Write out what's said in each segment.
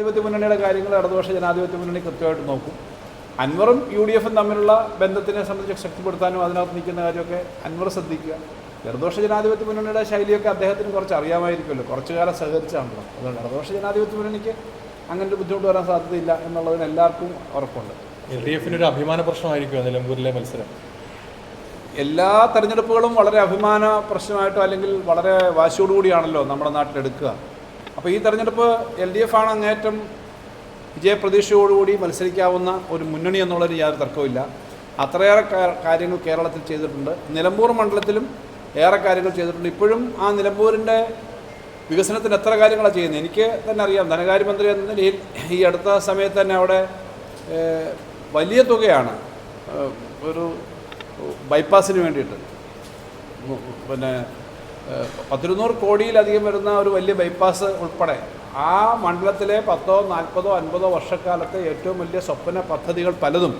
ജനാധിപത്യ മുന്നണിയുടെ കാര്യങ്ങൾ ഇടതുപക്ഷ ജനാധിപത്യ മുന്നണി കൃത്യമായിട്ട് നോക്കും. അൻവറും യു ഡി എഫും തമ്മിലുള്ള ബന്ധത്തിനെ സംബന്ധിച്ച് ശക്തിപ്പെടുത്താനും അതിനകത്ത് നിൽക്കുന്ന കാര്യമൊക്കെ അൻവർ ശ്രദ്ധിക്കുക. ഇടതുപക്ഷ ജനാധിപത്യ മുന്നണിയുടെ ശൈലിയൊക്കെ അദ്ദേഹത്തിന് കുറച്ച് അറിയാമായിരിക്കുമല്ലോ. കുറച്ചു കാലം സഹകരിച്ചാണല്ലോ. അതുകൊണ്ട് ഇടതുപക്ഷ ജനാധിപത്യ മുന്നണിക്ക് അങ്ങനെ ഒരു ബുദ്ധിമുട്ട് വരാൻ സാധ്യതയില്ല എന്നുള്ളതിന് എല്ലാവർക്കും ഉറപ്പുണ്ട്. എൽ ഡി എഫിന് ഒരു അഭിമാന പ്രശ്നമായിരിക്കും നിലമ്പൂരിലെ മത്സരം? എല്ലാ തെരഞ്ഞെടുപ്പുകളും വളരെ അഭിമാന പ്രശ്നമായിട്ടോ അല്ലെങ്കിൽ വളരെ വാശിയോടുകൂടിയാണല്ലോ നമ്മുടെ നാട്ടിലെടുക്കുക. അപ്പോൾ ഈ തെരഞ്ഞെടുപ്പ് എൽ ഡി എഫ് ആണ് അങ്ങേറ്റം വിജയപ്രതീക്ഷയോടുകൂടി മത്സരിക്കാവുന്ന ഒരു മുന്നണി എന്നുള്ളൊരു യാതൊരു തർക്കമില്ല അത്രയേറെ കാര്യങ്ങൾ കേരളത്തിൽ ചെയ്തിട്ടുണ്ട്. നിലമ്പൂർ മണ്ഡലത്തിലും ഏറെ കാര്യങ്ങൾ ചെയ്തിട്ടുണ്ട്. ഇപ്പോഴും ആ നിലമ്പൂരിന്റെ വികസനത്തിന് എത്ര കാര്യങ്ങളാണ് ചെയ്യുന്നത് എനിക്ക് തന്നെ അറിയാം. ധനകാര്യമന്ത്രി എന്ന നിലയിൽ ഈ അടുത്ത സമയത്ത് തന്നെ അവിടെ വലിയ തുകയാണ് ഒരു ബൈപ്പാസിന് വേണ്ടിയിട്ട്. പിന്നെ പത്തിരുന്നൂറ് കോടിയിലധികം വരുന്ന ഒരു വലിയ ബൈപ്പാസ് ഉൾപ്പെടെ ആ മണ്ഡലത്തിലെ പത്തോ നാൽപ്പതോ അൻപതോ വർഷക്കാലത്തെ ഏറ്റവും വലിയ സ്വപ്ന പദ്ധതികൾ പലതും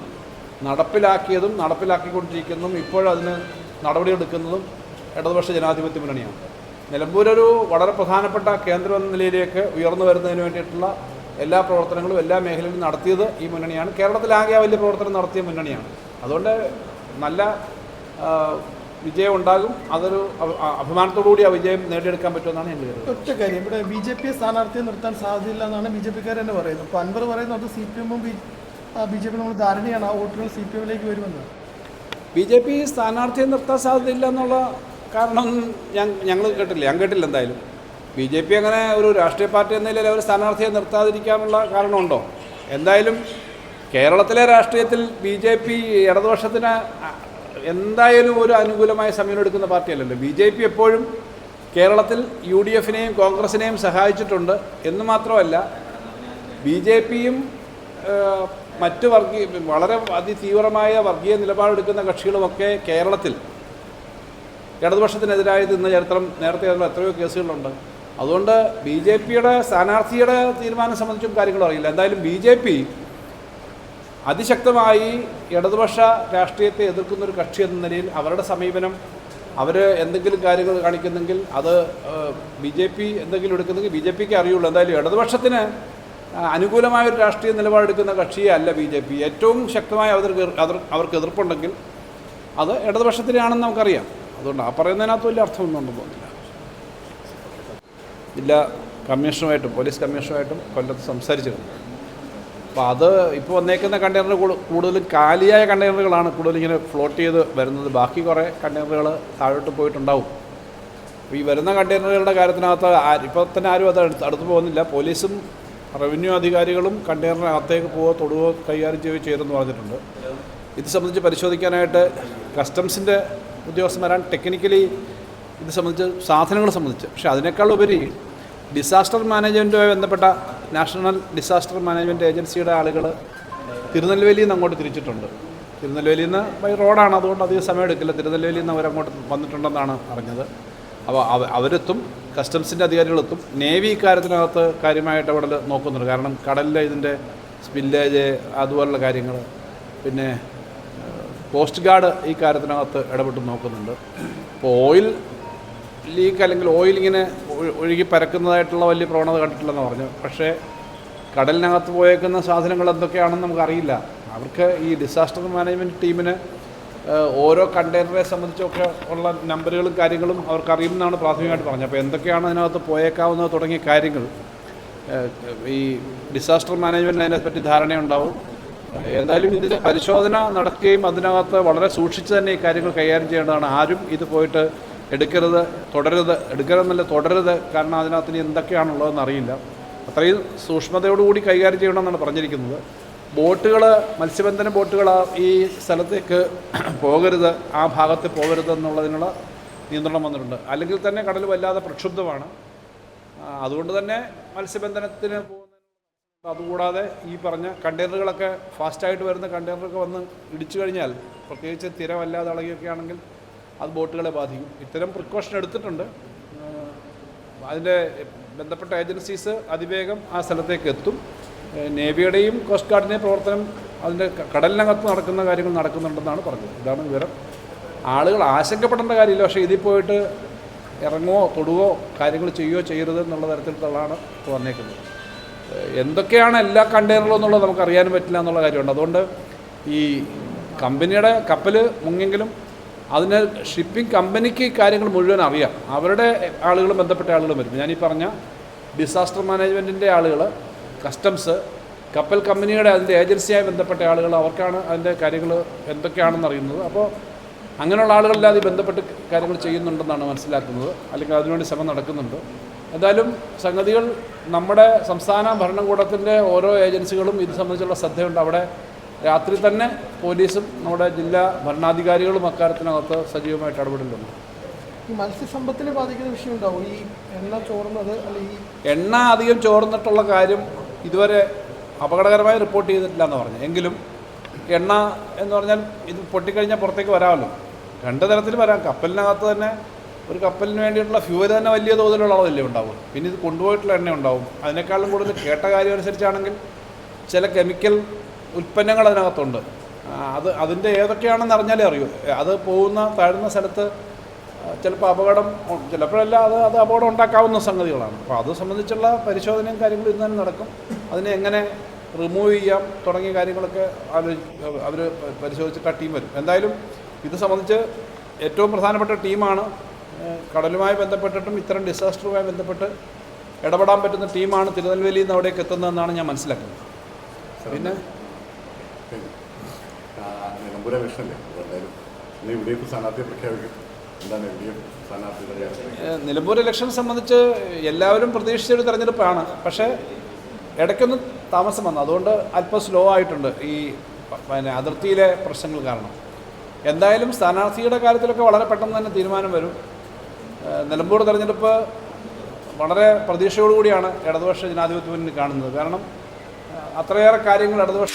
നടപ്പിലാക്കിയതും നടപ്പിലാക്കിക്കൊണ്ടിരിക്കുന്നതും ഇപ്പോഴതിന് നടപടിയെടുക്കുന്നതും ഇടതുപക്ഷ ജനാധിപത്യ മുന്നണിയാണ്. നിലമ്പൂരൊരു വളരെ പ്രധാനപ്പെട്ട കേന്ദ്രം എന്ന നിലയിലേക്ക് ഉയർന്നു വരുന്നതിന് വേണ്ടിയിട്ടുള്ള എല്ലാ പ്രവർത്തനങ്ങളും എല്ലാ മേഖലയിലും നടത്തിയത് ഈ മുന്നണിയാണ്. കേരളത്തിലാകെ വലിയ പ്രവർത്തനം നടത്തിയ മുന്നണിയാണ്. അതുകൊണ്ട് നല്ല വിജയം ഉണ്ടാകും. അതൊരു അഭിമാനത്തോടുകൂടി ആ വിജയം നേടിയെടുക്കാൻ പറ്റുമെന്നാണ് എന്റെ കരുതുന്നത് ഒറ്റ കാര്യം. ഇവിടെ ബി ജെ പിയെ സ്ഥാനാർത്ഥിയെ നിർത്താൻ സാധ്യതയില്ല എന്നാണ് ബി ജെ പിക്കാർ തന്നെ പറയുന്നത്. അപ്പോൾ അൻവർ പറയുന്നത് അത് സി പി എമ്മും ബി ജെ പി നമ്മൾ ധാരണയാണ്. ആ വോട്ടുകൾ സി പി എമ്മിലേക്ക് വരുമെന്ന്. ബി ജെ പി സ്ഥാനാർത്ഥിയെ നിർത്താൻ സാധ്യതയില്ല എന്നുള്ള കാരണം ഞങ്ങൾ കേട്ടില്ല. ഞാൻ കേട്ടില്ല എന്തായാലും. ബി ജെ പി അങ്ങനെ ഒരു രാഷ്ട്രീയ പാർട്ടി എന്ന നിലയിൽ അവർ സ്ഥാനാർത്ഥിയെ നിർത്താതിരിക്കാനുള്ള കാരണമുണ്ടോ? എന്തായാലും കേരളത്തിലെ രാഷ്ട്രീയത്തിൽ ബി ജെ പി ഇടതുപക്ഷത്തിന് എന്തായാലും ഒരു അനുകൂലമായ സമയം എടുക്കുന്ന പാർട്ടിയല്ലല്ലോ. ബി ജെ പി എപ്പോഴും കേരളത്തിൽ യു ഡി എഫിനെയും കോൺഗ്രസിനെയും സഹായിച്ചിട്ടുണ്ട് എന്ന് മാത്രമല്ല ബി ജെ പിയും മറ്റ് വർഗീയ വളരെ അതിതീവ്രമായ വർഗീയ നിലപാടെടുക്കുന്ന കക്ഷികളുമൊക്കെ കേരളത്തിൽ ഇടതുപക്ഷത്തിനെതിരായ ഇന്ന് ചരിത്രം നേരത്തെ എത്രയോ കേസുകളുണ്ട്. അതുകൊണ്ട് ബി ജെ പിയുടെ സ്ഥാനാർത്ഥിയുടെ തീരുമാനം സംബന്ധിച്ചും കാര്യങ്ങളും അറിയില്ല എന്തായാലും ബി ജെ പി അതിശക്തമായി ഇടതുപക്ഷ രാഷ്ട്രീയത്തെ എതിർക്കുന്ന ഒരു കക്ഷി എന്ന നിലയിൽ അവരുടെ സമീപനം അവർ എന്തെങ്കിലും കാര്യങ്ങൾ കാണിക്കുന്നെങ്കിൽ അത് ബി ജെ പി എന്തെങ്കിലും എടുക്കുന്നെങ്കിൽ ബി ജെ പിക്ക് അറിയുള്ളൂ. എന്തായാലും ഇടതുപക്ഷത്തിന് അനുകൂലമായ ഒരു രാഷ്ട്രീയ നിലപാടെടുക്കുന്ന കക്ഷിയെ അല്ല ബി ജെ പി. ഏറ്റവും ശക്തമായി അവർക്ക് അവർ- അവർക്ക് എതിർപ്പുണ്ടെങ്കിൽ അത് ഇടതുപക്ഷത്തിനാണെന്ന് നമുക്കറിയാം. അതുകൊണ്ട് ആ പറയുന്നതിനകത്ത് വലിയ അർത്ഥമൊന്നും തോന്നുന്നില്ല ജില്ലാ കമ്മീഷനുമായിട്ടും പോലീസ് കമ്മീഷനുമായിട്ടും കൊല്ലത്ത് സംസാരിച്ചിരുന്നു. അപ്പോൾ അത് ഇപ്പോൾ വന്നേക്കുന്ന കണ്ടെയ്നർ കൂടുതലും കാലിയായ കണ്ടെയ്നറുകളാണ് കൂടുതലിങ്ങനെ ഫ്ലോട്ട് ചെയ്ത് വരുന്നത്. ബാക്കി കുറേ കണ്ടെയ്നറുകൾ താഴോട്ട് പോയിട്ടുണ്ടാവും. ഈ വരുന്ന കണ്ടെയ്നറുകളുടെ കാര്യത്തിനകത്ത് ഇപ്പോൾ തന്നെ ആരും അത് അടുത്ത് പോകുന്നില്ല. പോലീസും റവന്യൂ അധികാരികളും കണ്ടെയ്നറിനകത്തേക്ക് പോവോ തൊടുവോ കൈകാര്യം ചെയ്യുകയോ ചെയ്തെന്ന് പറഞ്ഞിട്ടുണ്ട്. ഇത് സംബന്ധിച്ച് പരിശോധിക്കാനായിട്ട് കസ്റ്റംസിന്റെ ഉദ്യോഗസ്ഥൻ വരാൻ ടെക്നിക്കലി ഇത് സംബന്ധിച്ച് സാധനങ്ങൾ സംബന്ധിച്ച്. പക്ഷേ അതിനേക്കാൾ ഉപരി ഡിസാസ്റ്റർ മാനേജ്മെന്റുമായി ബന്ധപ്പെട്ട നാഷണൽ ഡിസാസ്റ്റർ മാനേജ്മെന്റ് ഏജൻസിയുടെ ആളുകൾ തിരുനെൽവേലിയിൽ നിന്ന് അങ്ങോട്ട് തിരിച്ചിട്ടുണ്ട്. തിരുനെൽവേലിയിൽ നിന്ന് ബൈ റോഡാണ് അതുകൊണ്ട് അധികം സമയം എടുക്കില്ല. തിരുനെൽവേലിയിൽ നിന്ന് അവരങ്ങോട്ട് വന്നിട്ടുണ്ടെന്നാണ് അറിഞ്ഞത്. അപ്പോൾ അവ അവരെത്തും കസ്റ്റംസിന്റെ അധികാരികളെത്തും. നേവി ഇക്കാര്യത്തിനകത്ത് കാര്യമായിട്ട് അവിടെ നോക്കുന്നുണ്ട്. കാരണം കടലിലെ ഇതിന്റെ സ്പില്ലേജ് അതുപോലുള്ള കാര്യങ്ങൾ പിന്നെ കോസ്റ്റ് ഗാർഡ് ഈ കാര്യത്തിനകത്ത് ഇടപെട്ട് നോക്കുന്നുണ്ട്. അപ്പോൾ ഓയിൽ ലീക്ക് അല്ലെങ്കിൽ ഓയിൽ ഇങ്ങനെ ഒഴുകി പരക്കുന്നതായിട്ടുള്ള വലിയ പ്രവണത കണ്ടിട്ടില്ലെന്ന് പറഞ്ഞു. പക്ഷേ കടലിനകത്ത് പോയേക്കുന്ന സാധനങ്ങൾ എന്തൊക്കെയാണെന്ന് നമുക്കറിയില്ല. അവർക്ക് ഈ ഡിസാസ്റ്റർ മാനേജ്മെന്റ് ടീമിന് ഓരോ കണ്ടെയ്നറെ സംബന്ധിച്ചൊക്കെ ഉള്ള നമ്പറുകളും കാര്യങ്ങളും അവർക്കറിയുമെന്നാണ് പ്രാഥമികമായിട്ട് പറഞ്ഞത്. അപ്പോൾ എന്തൊക്കെയാണ് അതിനകത്ത് പോയേക്കാവുന്നത് തുടങ്ങിയ കാര്യങ്ങൾ ഈ ഡിസാസ്റ്റർ മാനേജ്മെന്റ് അതിനെപ്പറ്റി ധാരണയുണ്ടാവും. എന്തായാലും ഇതിന്റെ പരിശോധന നടക്കുകയും അതിനകത്ത് വളരെ സൂക്ഷിച്ച് തന്നെ ഈ കാര്യങ്ങൾ കൈകാര്യം ചെയ്യേണ്ടതാണ്. ആരും ഇത് പോയിട്ട് എടുക്കരുത് തുടരുത്. എടുക്കരുതെന്നല്ല തുടരുത്. കാരണം അതിനകത്ത് ഇനി എന്തൊക്കെയാണുള്ളതെന്ന് അറിയില്ല. അത്രയും സൂക്ഷ്മതയോടുകൂടി കൈകാര്യം ചെയ്യണമെന്നാണ് പറഞ്ഞിരിക്കുന്നത്. ബോട്ടുകൾ മത്സ്യബന്ധന ബോട്ടുകൾ ഈ സ്ഥലത്തേക്ക് പോകരുത് ആ ഭാഗത്ത് പോകരുത് എന്നുള്ളതിനുള്ള നിയന്ത്രണം വന്നിട്ടുണ്ട്. അല്ലെങ്കിൽ തന്നെ കടൽ വല്ലാതെ പ്രക്ഷുബ്ധമാണ്. അതുകൊണ്ട് തന്നെ മത്സ്യബന്ധനത്തിന് പോകുന്ന അതുകൂടാതെ ഈ പറഞ്ഞ കണ്ടെയ്നറുകളൊക്കെ ഫാസ്റ്റായിട്ട് വരുന്ന കണ്ടെയ്നറൊക്കെ വന്ന് ഇടിച്ചു കഴിഞ്ഞാൽ പ്രത്യേകിച്ച് തിരമല്ലാതെ ഇളകിയൊക്കെ ആണെങ്കിൽ അത് ബോട്ടുകളെ ബാധിക്കും. ഇത്തരം പ്രിക്കോഷൻ എടുത്തിട്ടുണ്ട്. അതിന്റെ ബന്ധപ്പെട്ട ഏജൻസീസ് അതിവേഗം ആ സ്ഥലത്തേക്ക് എത്തും. നേവിയുടെയും കോസ്റ്റ് ഗാർഡിന്റെയും പ്രവർത്തനം അതിന്റെ കടലിനകത്ത് നടക്കുന്ന കാര്യങ്ങൾ നടക്കുന്നുണ്ടെന്നാണ് പറഞ്ഞത്. ഇതാണ് വിവരം. ആളുകൾ ആശങ്കപ്പെടേണ്ട കാര്യമില്ല. പക്ഷേ ഇതിൽ പോയിട്ട് ഇറങ്ങുമോ തൊടുവോ കാര്യങ്ങൾ ചെയ്യുകയോ ചെയ്യരുത് എന്നുള്ള തരത്തിലുള്ളതാണ് വന്നേക്കുന്നത്. എന്തൊക്കെയാണ് എല്ലാ കണ്ടെയ്നറുകളും എന്നുള്ളത് നമുക്ക് അറിയാനും പറ്റില്ല എന്നുള്ള കാര്യമുണ്ട്. അതുകൊണ്ട് ഈ കമ്പനിയുടെ കപ്പൽ മുങ്ങെങ്കിലും അതിന് ഷിപ്പിംഗ് കമ്പനിക്ക് കാര്യങ്ങൾ മുഴുവൻ അറിയാം. അവരുടെ ആളുകളും ബന്ധപ്പെട്ട ആളുകൾ വരും ഞാനീ പറഞ്ഞ ഡിസാസ്റ്റർ മാനേജ്മെന്റിന്റെ ആളുകൾ കസ്റ്റംസ് കപ്പൽ കമ്പനിയുടെ അതിന്റെ ഏജൻസിയായി ബന്ധപ്പെട്ട ആളുകൾ അവർക്കാണ് അതിന്റെ കാര്യങ്ങൾ എന്തൊക്കെയാണെന്ന് അറിയുന്നത്. അപ്പോൾ അങ്ങനെയുള്ള ആളുകളില്ലാതെ ബന്ധപ്പെട്ട് കാര്യങ്ങൾ ചെയ്യുന്നുണ്ടെന്നാണ് മനസ്സിലാക്കുന്നത്. അല്ലെങ്കിൽ അതിനുവേണ്ടി ശ്രമം നടക്കുന്നുണ്ട്. എന്തായാലും സംഗതികൾ നമ്മുടെ സംസ്ഥാന ഭരണകൂടത്തിന്റെ ഓരോ ഏജൻസികളും ഇത് സംബന്ധിച്ചുള്ള ശ്രദ്ധയുണ്ട്. അവിടെ രാത്രി തന്നെ പോലീസും നമ്മുടെ ജില്ലാ ഭരണാധികാരികളും അക്കാര്യത്തിനകത്ത് സജീവമായിട്ട് ഇടപെടലുണ്ട്. ഈ മത്സ്യസമ്പത്തിനെ ബാധിക്കുന്ന വിഷയം ഉണ്ടാവും. ഈ എണ്ണ ചോർന്നത് അല്ലെങ്കിൽ എണ്ണ അധികം ചോർന്നിട്ടുള്ള കാര്യം ഇതുവരെ അപകടകരമായി റിപ്പോർട്ട് ചെയ്തിട്ടില്ല എന്ന് പറഞ്ഞു എങ്കിലും എണ്ണ എന്ന് പറഞ്ഞാൽ ഇത് പൊട്ടിക്കഴിഞ്ഞാൽ പുറത്തേക്ക് വരാമല്ലോ. രണ്ട് തരത്തിൽ വരാം. കപ്പലിനകത്ത് തന്നെ ഒരു കപ്പലിന് വേണ്ടിയിട്ടുള്ള ഫ്യൂവൽ തന്നെ വലിയ തോതിലുള്ള അളവല്ലേ ഉണ്ടാവും പിന്നെ ഇത് കൊണ്ടുപോയിട്ടുള്ള എണ്ണ ഉണ്ടാവും. അതിനേക്കാളും കൂടുതൽ കേട്ട കാര്യം അനുസരിച്ചാണെങ്കിൽ ചില കെമിക്കൽ ഉൽപ്പന്നങ്ങൾ അതിനകത്തുണ്ട്. അത് അതിന്റെ ഏതൊക്കെയാണെന്ന് അറിഞ്ഞാലേ അറിയൂ. അത് പോകുന്ന താഴ്ന്ന സ്ഥലത്ത് ചിലപ്പോൾ അപകടം ചിലപ്പോഴല്ല അത് അത് അപകടം ഉണ്ടാക്കാവുന്ന സംഗതികളാണ്. അപ്പോൾ അത് സംബന്ധിച്ചുള്ള പരിശോധനയും കാര്യങ്ങളും ഇന്ന് തന്നെ നടക്കും. അതിനെ എങ്ങനെ റിമൂവ് ചെയ്യാം തുടങ്ങിയ കാര്യങ്ങളൊക്കെ അവർ പരിശോധിച്ചിട്ട് ആ ടീം വരും. എന്തായാലും ഇത് സംബന്ധിച്ച് ഏറ്റവും പ്രധാനപ്പെട്ട ടീമാണ്. കടലുമായി ബന്ധപ്പെട്ടിട്ടും ഇത്തരം ഡിസാസ്റ്ററുമായി ബന്ധപ്പെട്ട് ഇടപെടാൻ പറ്റുന്ന ടീമാണ് തിരുനെൽവേലിയിൽ നിന്ന് അവിടേക്ക് എത്തുന്നതെന്നാണ് ഞാൻ മനസ്സിലാക്കുന്നത്. പിന്നെ നിലമ്പൂർ ഇലക്ഷനല്ലേ അപ്പോൾ എന്തായാലും സ്ഥാനാർത്ഥിയെ പ്രഖ്യാപിക്കും. നിലമ്പൂർ ഇലക്ഷൻ സംബന്ധിച്ച് എല്ലാവരും പ്രതീക്ഷിച്ചൊരു തെരഞ്ഞെടുപ്പാണ്. പക്ഷേ ഇടയ്ക്കൊന്ന് താമസം വന്നു. അതുകൊണ്ട് അല്പം സ്ലോ ആയിട്ടുണ്ട് ഈ പിന്നെ അതിർത്തിയിലെ പ്രശ്നങ്ങൾ കാരണം. എന്തായാലും സ്ഥാനാർത്ഥിയുടെ കാര്യത്തിലൊക്കെ വളരെ പെട്ടെന്ന് തന്നെ തീരുമാനം വരും. നിലമ്പൂർ തെരഞ്ഞെടുപ്പ് വളരെ പ്രതീക്ഷയോടുകൂടിയാണ് ഇടതുപക്ഷ ജനാധിപത്യ മുന്നിൽ കാണുന്നത്. കാരണം അത്രയേറെ കാര്യങ്ങൾ ഇടതുപക്ഷ